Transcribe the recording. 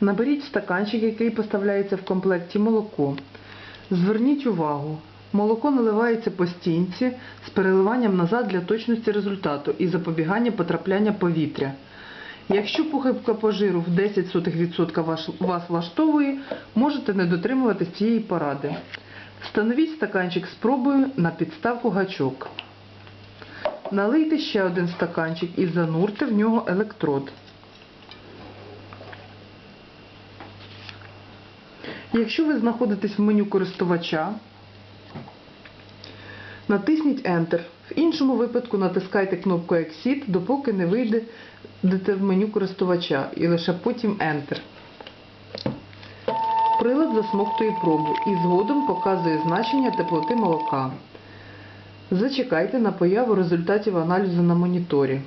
Наберіть стаканчик, який поставляється в комплекті молоко. Зверніть увагу, молоко наливається по стінці з переливанням назад для точності результату і запобігання потрапляння повітря. Якщо похибка по жиру в 10% вас влаштовує, можете не дотримуватись цієї поради. Встановіть стаканчик з пробою на підставку гачок. Налийте ще один стаканчик і занурте в нього електрод. Якщо ви знаходитесь в меню користувача, натисніть Enter. В іншому випадку натискайте кнопку Exit, допоки не вийдете в меню користувача і лише потім Enter. Прилад засмоктує пробу і згодом показує значення теплоти молока. Зачекайте на появу результатів аналізу на моніторі.